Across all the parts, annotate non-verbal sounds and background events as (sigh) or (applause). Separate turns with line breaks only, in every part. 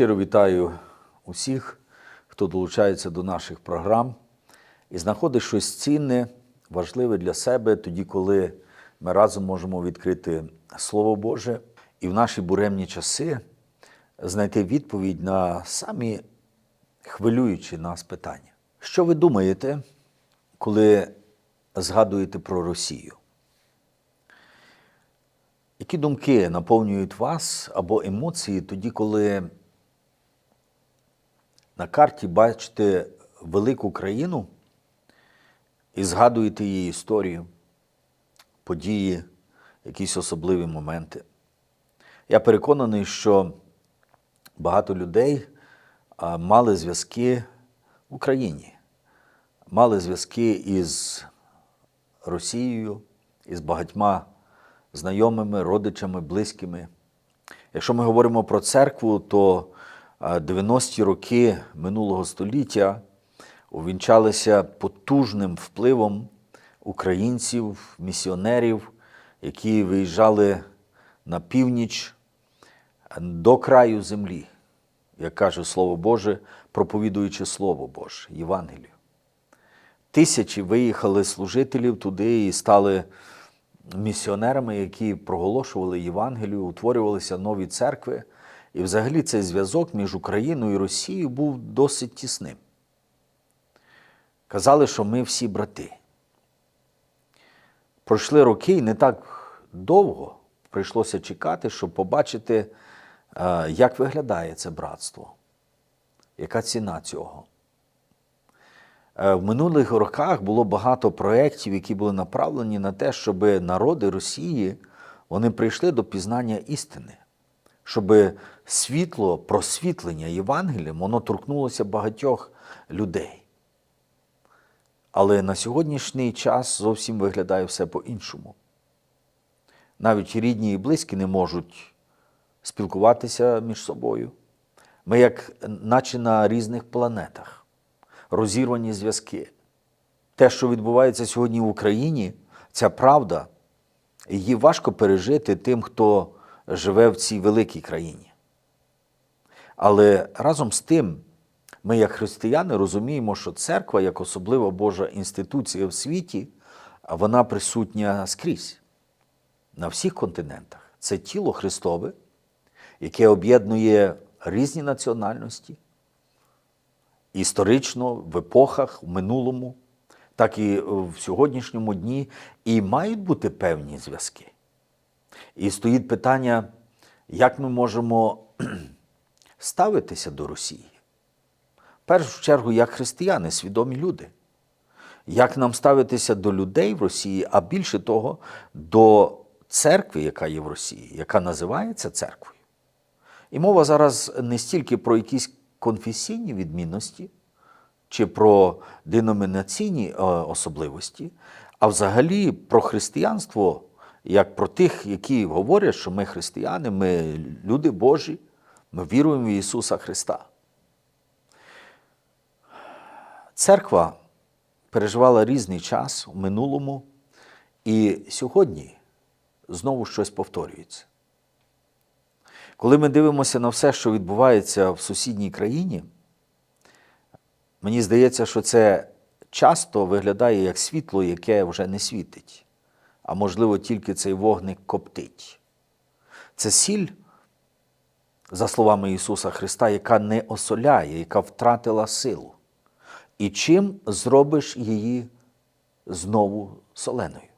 Щиро вітаю усіх, хто долучається до наших програм і знаходить щось цінне, важливе для себе тоді, коли ми разом можемо відкрити Слово Боже і в наші буремні часи знайти відповідь на самі хвилюючі нас питання. Що ви думаєте, коли згадуєте про Росію? Які думки наповнюють вас або емоції тоді, коли на карті бачите велику країну і згадуєте її історію, події, якісь особливі моменти? Я переконаний, що багато людей мали зв'язки в Україні, мали зв'язки із Росією, із багатьма знайомими, родичами, близькими. Якщо ми говоримо про церкву, то 90-ті роки минулого століття увінчалися потужним впливом українців, місіонерів, які виїжджали на північ до краю землі, як каже Слово Боже, проповідуючи Слово Боже, Євангелію. Тисячі виїхали служителів туди і стали місіонерами, які проголошували Євангелію, утворювалися нові церкви. І взагалі цей зв'язок між Україною і Росією був досить тісним. Казали, що ми всі брати. Пройшли роки, і не так довго прийшлося чекати, щоб побачити, е, як виглядає це братство, яка ціна цього. Е, В минулих роках було багато проєктів, які були направлені на те, щоб народи Росії вони прийшли до пізнання істини, щоб світло, просвітлення Євангелієм, воно торкнулося багатьох людей. Але на сьогоднішній час зовсім виглядає все по-іншому. Навіть рідні і близькі не можуть спілкуватися між собою. Ми, як наче на різних планетах, розірвані зв'язки. Те, що відбувається сьогодні в Україні, ця правда, її важко пережити тим, хто живе в цій великій країні. Але разом з тим, ми, як християни, розуміємо, що церква, як особлива Божа інституція в світі, вона присутня скрізь, на всіх континентах. Це тіло Христове, яке об'єднує різні національності, історично, в епохах, в минулому, так і в сьогоднішньому дні, і мають бути певні зв'язки. І стоїть питання, як ми можемо (clears throat) ставитися до Росії. В першу чергу, як християни, свідомі люди. Як нам ставитися до людей в Росії, а більше того, до церкви, яка є в Росії, яка називається церквою. І мова зараз не стільки про якісь конфесійні відмінності чи про деномінаційні е, особливості, а взагалі про християнство, як про тих, які говорять, що ми християни, ми люди Божі, ми віруємо в Ісуса Христа. Церква переживала різний час у минулому, і сьогодні знову щось повторюється. Коли ми дивимося на все, що відбувається в сусідній країні, мені здається, що це часто виглядає як світло, яке вже не світить, а можливо, тільки цей вогник коптить. Це сіль, за словами Ісуса Христа, яка не осоляє, яка втратила силу. І чим зробиш її знову соленою?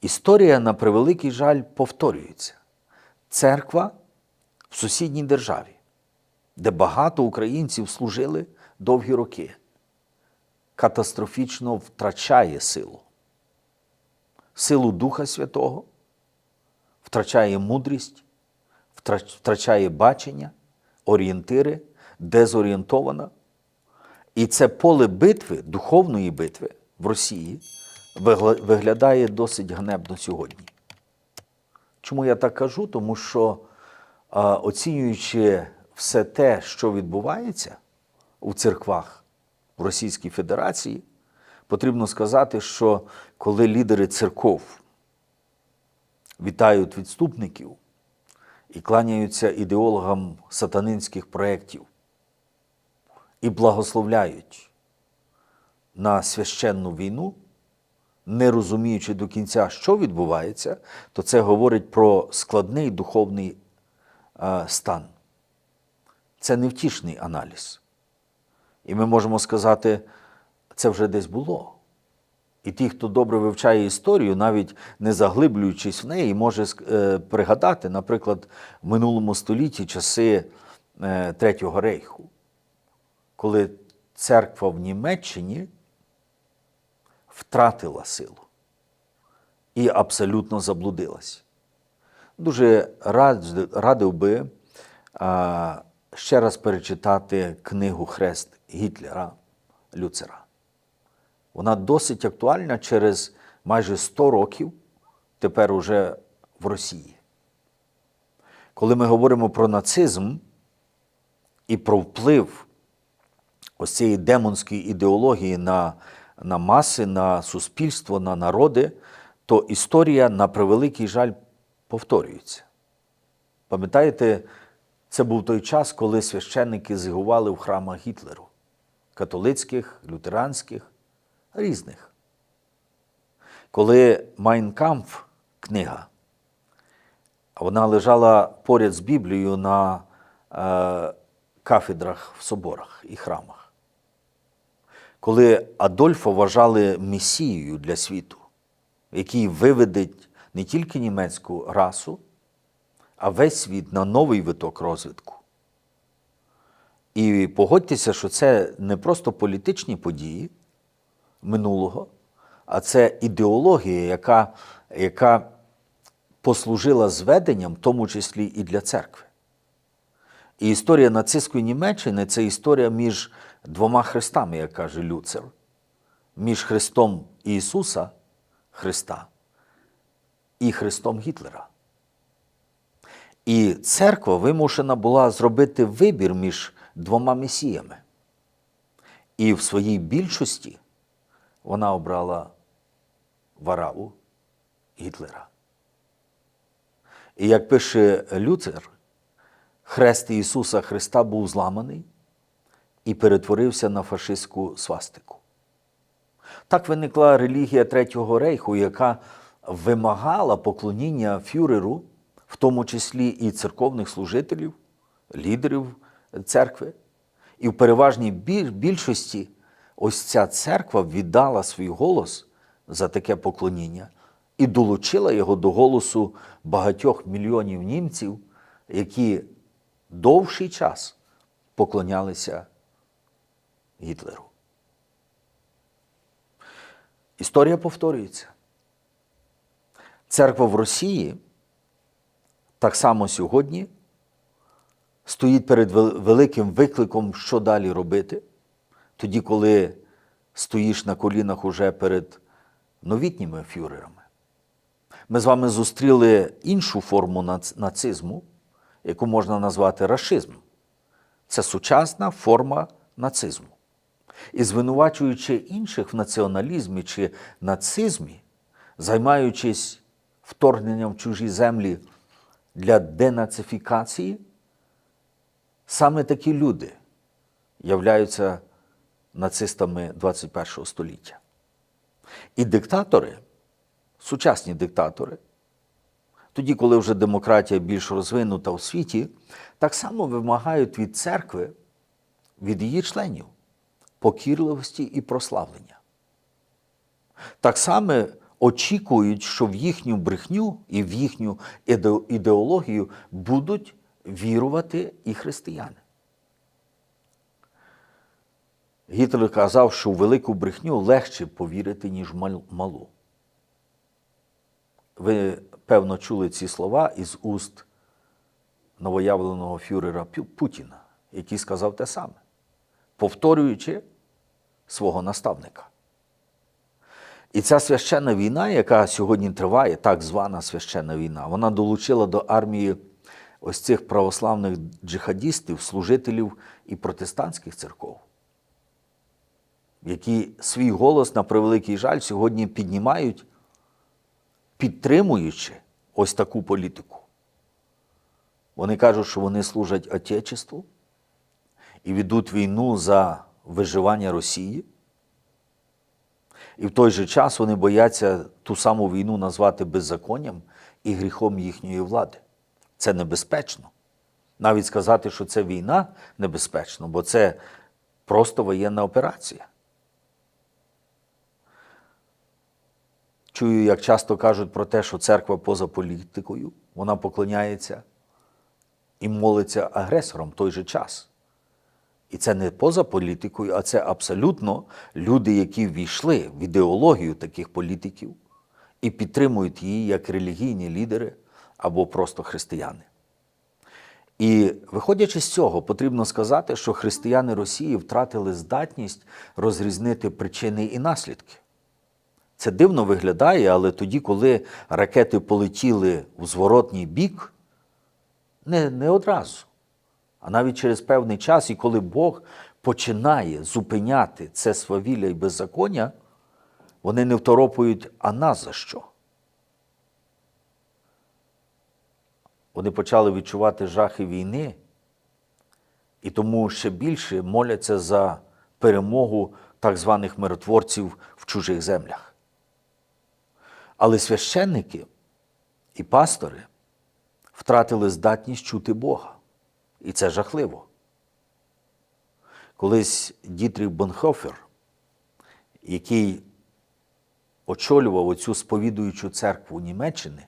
Історія, на превеликий жаль, повторюється. Церква в сусідній державі, де багато українців служили довгі роки, катастрофічно втрачає силу. Силу Духа Святого, втрачає мудрість, втрачає бачення, орієнтири, дезорієнтована. І це поле битви, духовної битви в Росії виглядає досить ганебно сьогодні. Чому я так кажу? Тому що, оцінюючи все те, що відбувається у церквах в Російській Федерації, потрібно сказати, що коли лідери церков вітають відступників і кланяються ідеологам сатанинських проєктів і благословляють на священну війну, не розуміючи до кінця, що відбувається, то це говорить про складний духовний е, стан. Це невтішний аналіз. І ми можемо сказати, це вже десь було. І ті, хто добре вивчає історію, навіть не заглиблюючись в неї, може е, пригадати, наприклад, в минулому столітті часи е, Третього рейху, коли церква в Німеччині втратила силу і абсолютно заблудилась. Дуже радив би ще раз перечитати книгу Хрест Гітлера Люцера. Вона досить актуальна через майже 100 років тепер уже в Росії. Коли ми говоримо про нацизм і про вплив ось цієї демонської ідеології на, на маси, на суспільство, на народи, то історія, на превеликий жаль, повторюється. Пам'ятаєте, це був той час, коли священники зигували в храмах Гітлеру католицьких, лютеранських, різних. Коли Майнкамф, книга, вона лежала поряд з Біблією на е, кафедрах в соборах і храмах. Коли Адольфа вважали месією для світу, який виведе не тільки німецьку расу, а весь світ на новий виток розвитку. І погодьтеся, що це не просто політичні події минулого, а це ідеологія, яка, яка послужила зведенням, в тому числі і для церкви. І історія нацистської Німеччини це історія між двома хрестами, як каже Люцер, між Христом Ісуса Христа і Христом Гітлера. І церква вимушена була зробити вибір між двома месіями. І в своїй більшості вона обрала Вараву Гітлера. І як пише Люцер, хрест Ісуса Христа був зламаний і перетворився на фашистську свастику. Так виникла релігія Третього рейху, яка вимагала поклоніння фюреру, в тому числі і церковних служителів, лідерів церкви. І в переважній більшості ось ця церква віддала свій голос за таке поклоніння і долучила його до голосу багатьох мільйонів німців, які довший час поклонялися Гітлеру. Історія повторюється. Церква в Росії так само сьогодні стоїть перед великим викликом, що далі робити, тоді, коли стоїш на колінах уже перед новітніми фюрерами. Ми з вами зустріли іншу форму нацизму, яку можна назвати рашизм. Це сучасна форма нацизму. І звинувачуючи інших в націоналізмі чи нацизмі, займаючись вторгненням в чужі землі для денацифікації, саме такі люди являються нацистами 21 століття. І диктатори, сучасні диктатори, тоді, коли вже демократія більш розвинута у світі, так само вимагають від церкви, від її членів покірливості і прославлення. Так само очікують, що в їхню брехню і в їхню ідеологію будуть вірувати і християни. Гітлер казав, що у велику брехню легше повірити, ніж малу. Ви, певно, чули ці слова із уст новоявленого фюрера Путіна, який сказав те саме, повторюючи свого наставника. І ця священна війна, яка сьогодні триває, так звана священна війна, вона долучила до армії ось цих православних джихадістів, служителів і протестантських церков, які свій голос на превеликий жаль сьогодні піднімають, підтримуючи ось таку політику. Вони кажуть, що вони служать Отечеству і ведуть війну за виживання Росії. І в той же час вони бояться ту саму війну назвати беззаконням і гріхом їхньої влади. Це небезпечно. Навіть сказати, що це війна небезпечно, бо це просто воєнна операція. Чую, як часто кажуть про те, що церква поза політикою, вона поклоняється і молиться агресором в той же час. І це не поза політикою, а це абсолютно люди, які ввійшли в ідеологію таких політиків і підтримують її як релігійні лідери або просто християни. І виходячи з цього, потрібно сказати, що християни Росії втратили здатність розрізнити причини і наслідки. Це дивно виглядає, але тоді, коли ракети полетіли в зворотній бік, не, не одразу, а навіть через певний час, і коли Бог починає зупиняти це свавілля і беззаконня, вони не второпують, а нас за що? Вони почали відчувати жахи війни, і тому ще більше моляться за перемогу так званих миротворців в чужих землях. Але священники і пастори втратили здатність чути Бога. І це жахливо. Колись Дітріх Бонхофер, який очолював оцю сповідуючу церкву Німеччини,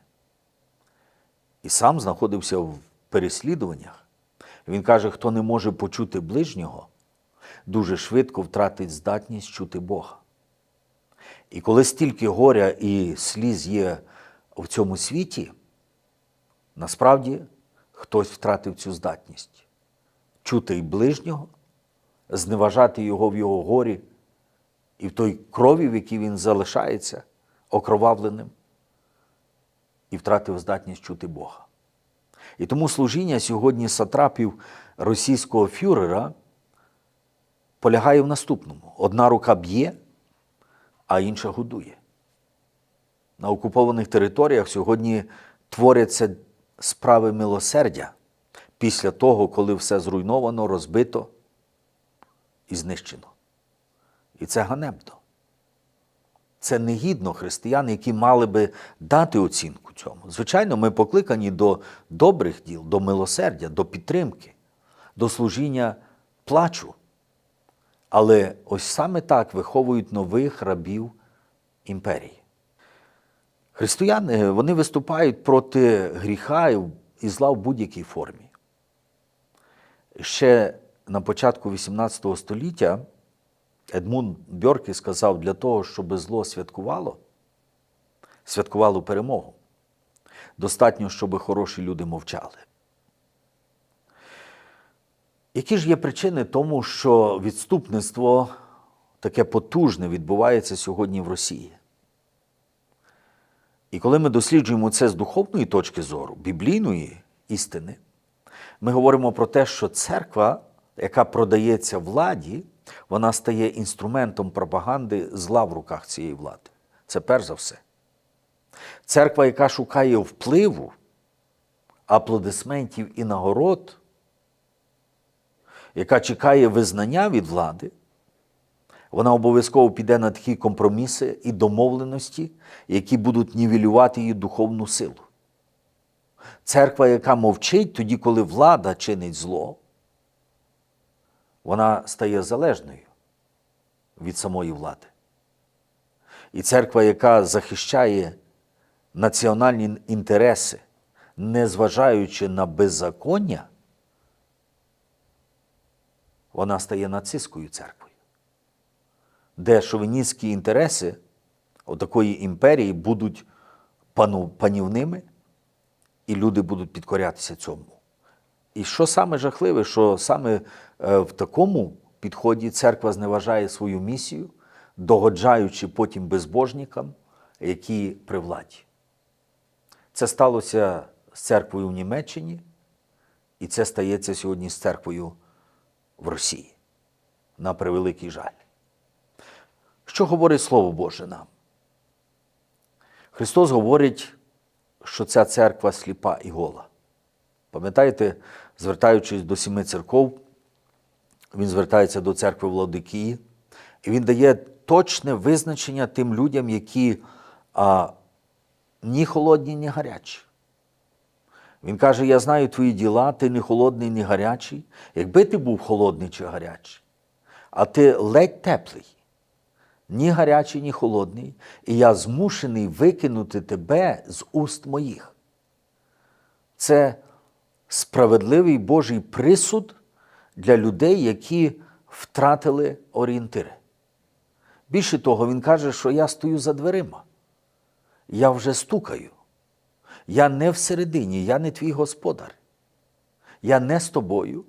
і сам знаходився в переслідуваннях, він каже, хто не може почути ближнього, дуже швидко втратить здатність чути Бога. І коли стільки горя і сліз є в цьому світі, насправді хтось втратив цю здатність чути і ближнього, зневажати його в його горі і в той крові, в якій він залишається, окровавленим, і втратив здатність чути Бога. І тому служіння сьогодні сатрапів російського фюрера полягає в наступному: одна рука б'є, а інша годує. На окупованих територіях сьогодні творяться справи милосердя після того, коли все зруйновано, розбито і знищено. І це ганебно. Це негідно християн, які мали би дати оцінку цьому. Звичайно, ми покликані до добрих діл, до милосердя, до підтримки, до служіння плачу. Але ось саме так виховують нових рабів імперії. Християни вони виступають проти гріха і зла в будь-якій формі. Ще на початку XVIII століття Едмун Бьоркі сказав, для того, щоб зло святкувало, святкувало перемогу. Достатньо, щоб хороші люди мовчали. Які ж є причини тому, що відступництво таке потужне відбувається сьогодні в Росії? І коли ми досліджуємо це з духовної точки зору, біблійної істини, ми говоримо про те, що церква, яка продається владі, вона стає інструментом пропаганди зла в руках цієї влади. Це перш за все. Церква, яка шукає впливу, аплодисментів і нагород, яка чекає визнання від влади, вона обов'язково піде на такі компроміси і домовленості, які будуть нівелювати її духовну силу. Церква, яка мовчить тоді, коли влада чинить зло, вона стає залежною від самої влади. І церква, яка захищає національні інтереси, незважаючи на беззаконня, вона стає нацистською церквою, де шовіністські інтереси отакої імперії будуть панівними, і люди будуть підкорятися цьому. І що саме жахливе, що саме е, в такому підході церква зневажає свою місію, догоджаючи потім безбожникам, які при владі. Це сталося з церквою в Німеччині, і це стається сьогодні з церквою в Росії. На превеликий жаль. Що говорить Слово Боже нам? Христос говорить, що ця церква сліпа і гола. Пам'ятаєте, звертаючись до сіми церков, він звертається до церкви Владикії, і він дає точне визначення тим людям, які а, ні холодні, ні гарячі. Він каже: Я знаю твої діла, ти не холодний, ні гарячий. Якби ти був холодний чи гарячий, а ти ледь теплий, ні гарячий, ні холодний, і я змушений викинути тебе з уст моїх. Це справедливий Божий присуд для людей, які втратили орієнтири. Більше того, він каже, що я стою за дверима. Я вже стукаю. Я не всередині, я не твій господар. Я не з тобою.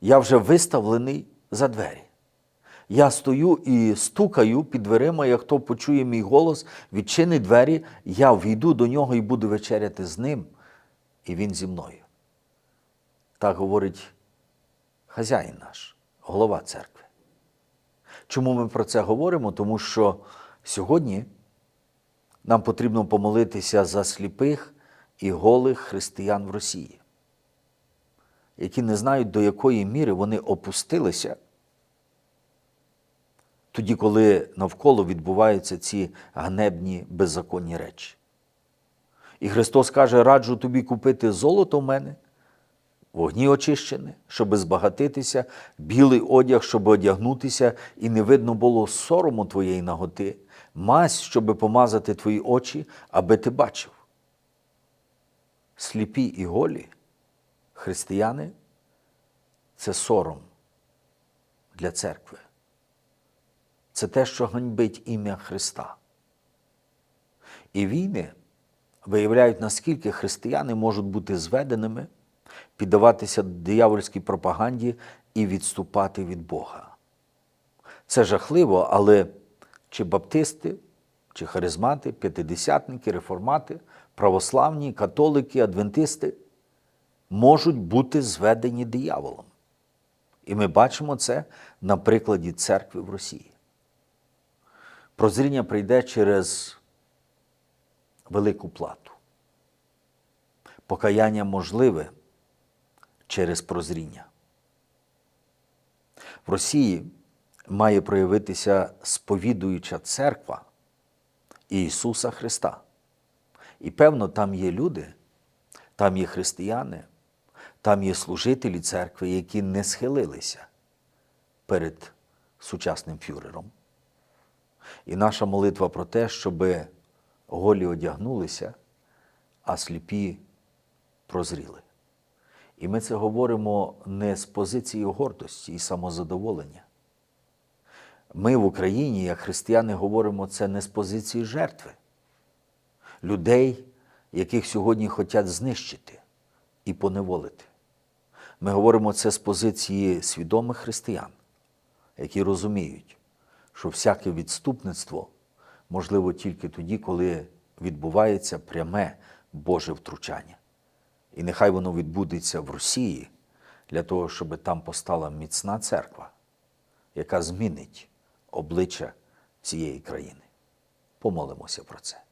Я вже виставлений за двері. Я стою і стукаю під дверима, як хто почує мій голос, відчинить двері, я війду до нього і буду вечеряти з ним, і він зі мною. Так говорить хазяїн наш, голова церкви. Чому ми про це говоримо? Тому що сьогодні нам потрібно помолитися за сліпих і голих християн в Росії, які не знають, до якої міри вони опустилися тоді, коли навколо відбуваються ці ганебні беззаконні речі. І Христос каже: раджу тобі купити золото в мене, вогні очищене, щоби збагатитися, білий одяг, щоб одягнутися, і не видно було сорому твоєї наготи, мазь, щоби помазати твої очі, аби ти бачив. Сліпі і голі християни це сором для церкви. Це те, що ганьбить ім'я Христа. І війни виявляють, наскільки християни можуть бути зведеними, піддаватися диявольській пропаганді і відступати від Бога. Це жахливо, але чи баптисти, чи харизмати, п'ятидесятники, реформати, православні, католики, адвентисти можуть бути зведені дияволом. І ми бачимо це на прикладі церкви в Росії. Прозріння прийде через велику плату. Покаяння можливе через прозріння. В Росії має проявитися сповідуюча церква Ісуса Христа. І певно, там є люди, там є християни, там є служителі церкви, які не схилилися перед сучасним фюрером. І наша молитва про те, щоб голі одягнулися, а сліпі прозріли. І ми це говоримо не з позиції гордості і самозадоволення. Ми в Україні, як християни, говоримо це не з позиції жертви, людей, яких сьогодні хочуть знищити і поневолити. Ми говоримо це з позиції свідомих християн, які розуміють, що всяке відступництво можливо тільки тоді, коли відбувається пряме Боже втручання. І нехай воно відбудеться в Росії для того, щоб там постала міцна церква, яка змінить обличчя цієї країни. Помолимося про це.